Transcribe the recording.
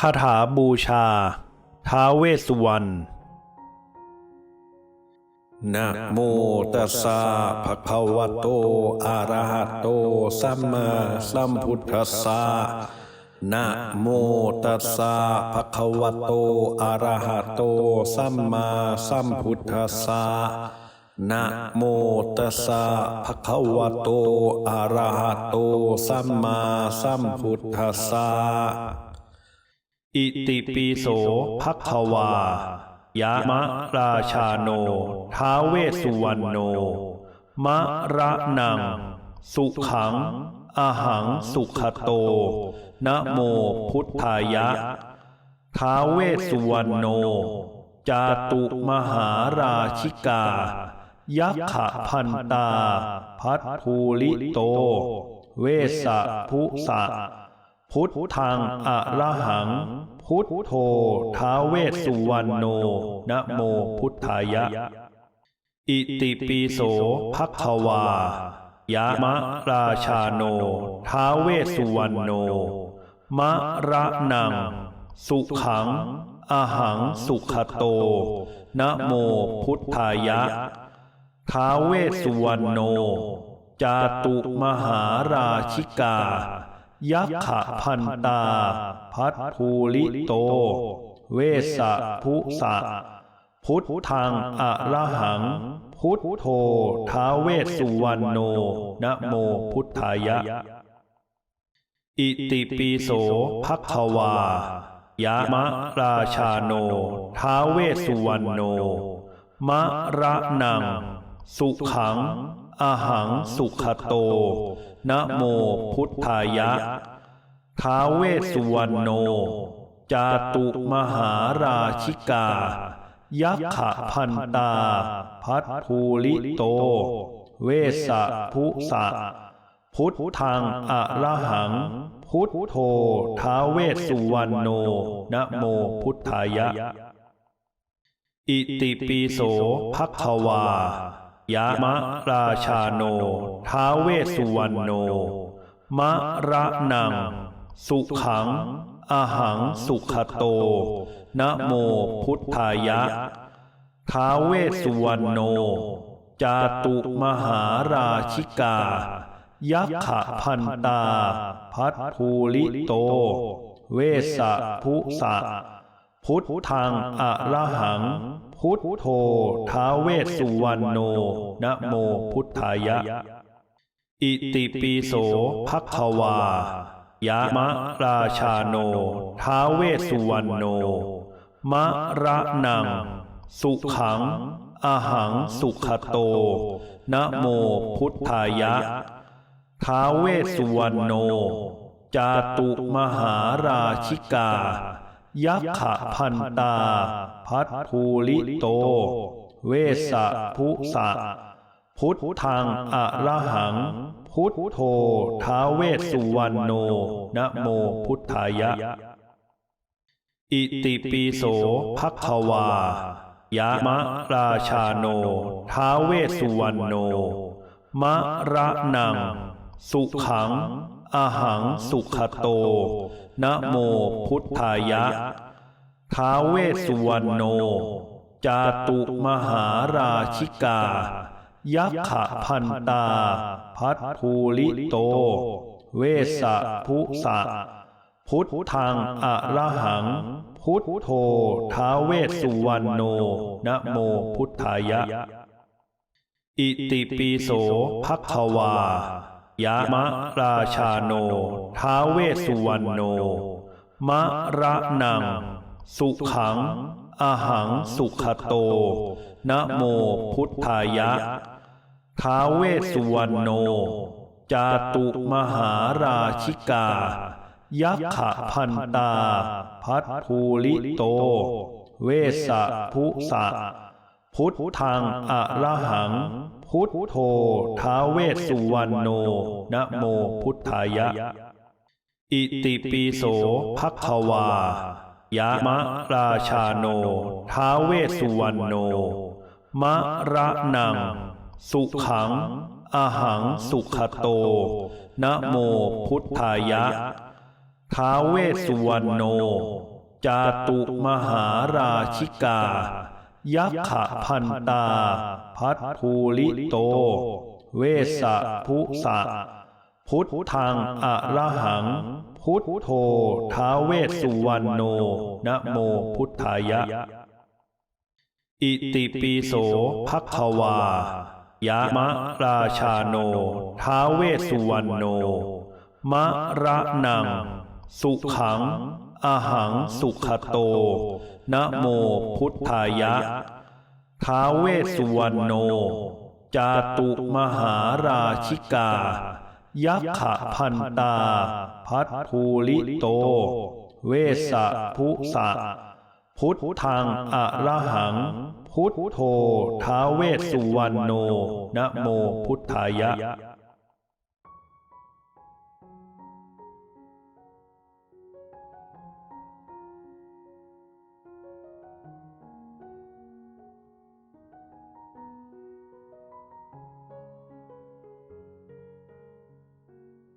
คาถาบูชา ท้าเวสุวรรณนะโมตัสสะภะคะวะโต อะระหะโต สัมมาสัมพุทธัสสะนะโมตัสสะภะคะวะโต อะระหะโต สัมมาสัมพุทธัสสะนะโมตัสสะภะคะวะโต อะระหะโต สัมมาสัมพุทธัสสะ อิติปิโสภควายามะราชาโน ท้าเวสุวรรณโน มะระนัง สุขัง อาหังสุขโต นะโมพุทธายะ ท้าเวสุวรรณโน จาตุมหาราชิกา ยักขพันตา พัทภูลิโต เวสสะภุสะ พุทธังอะระหัง พุทโธท้าวเวสสุวรรณโนนะโมพุทธายะ อิติปิโสภควายามะราชาโนท้าวเวสสุวรรณโน มะระนัง สุขังอาหังสุขโต นะโมพุทธายะ ท้าวเวสสุวรรณโน จาตุมหาราชิกา ยักขพันตา พัทภูลิโต เวสสะภุสะ พุทธังอะระหัง พุทโธท้าเวสสุวรรณโนนะโมพุทธายะ อิติปิโสภควายามะราชาโน ท้าเวสสุวรรณโน มะระนัง สุขัง อหังสุขโต นะโมพุทธายะ ท้าเวสุวรรณโน จาตุมหาราชิกา ยักขพันตา พัทภูลิโต เวสสะภุสะ พุทธังอะระหัง พุทโธท้าเวสสุวรรณโน นะโมพุทธายะ อิติปิโสภควา ยามะราชาโน ท้าเวสุวรรณโน มะระนัง สุขัง อาหังสุขโต นะโมพุทธายะ ท้าเวสุวรรณโน จาตุมหาราชิกา ยักขพันตา พัทภูลิโต เวสสะภุสะพุทธังอะระหัง พุทโธท้าเวสสุวรรณโนนะโมพุทธายะ อิติปิโสภควายามะราชาโนท้าเวสสุวรรณโน มะระนัง สุขังอาหังสุขโตนะโมพุทธายะ ท้าเวสสุวรรณโน จาตุมหาราชิกา ยักขพันตา พัทภูลิโต เวสสะภุสะ พุทธังอะระหัง พุทโธท้าเวสสุวรรณโนนะโมพุทธายะ อิติปิโสภควายามะราชาโนท้าเวสสุวรรณโน มะระนัง สุขัง อาหังสุขโต นะโมพุทธายะ ท้าเวสุวรรณโน จาตุมหาราชิกา ยักขะพันตา พัทภูลิโต เวสสะภุสะ พุทธังอะระหัง พุทโธท้าเวสสุวรรณโน นะโมพุทธายะ อิติปิโสภควา ยามะราชาโน ท้าเวสุวรรณโน มะระนัง สุขังอาหังสุขโต นะโมพุทธายะ ท้าเวสุวรรณโน จาตุมหาราชิกา ยักขพันตา พัทภูลิโต เวสสะภุสะ พุทธังอะระหัง พุทโธท้าเวสสุวรรณโนนะโมพุทธายะ อิติปิโสภควายามะราชาโนท้าเวสสุวรรณโน มะระนัง สุขังอาหังสุขโตนะโมพุทธายะ ท้าเวสสุวรรณโน จาตุมหาราชิกา ยักขะพันตา พัทภูลิโต เวสสะพุสะ พุทธังอะระหัง พุทโธท้าเวสสุวรรณโนนะโมพุทธายะ อิติปิโสภควายะมะราชาโน ท้าเวสสุวรรณโน มะระนัง สุขัง อาหังสุขโต นะโมพุทธายะ ท้าเวสุวรรณโน จาตุมหาราชิกา ยักขะพันตา พัทภูลิโต เวสสะพุสะ พุทธังอะระหัง พุทโธท้าเวสุวรรณโน นะโมพุทธายะ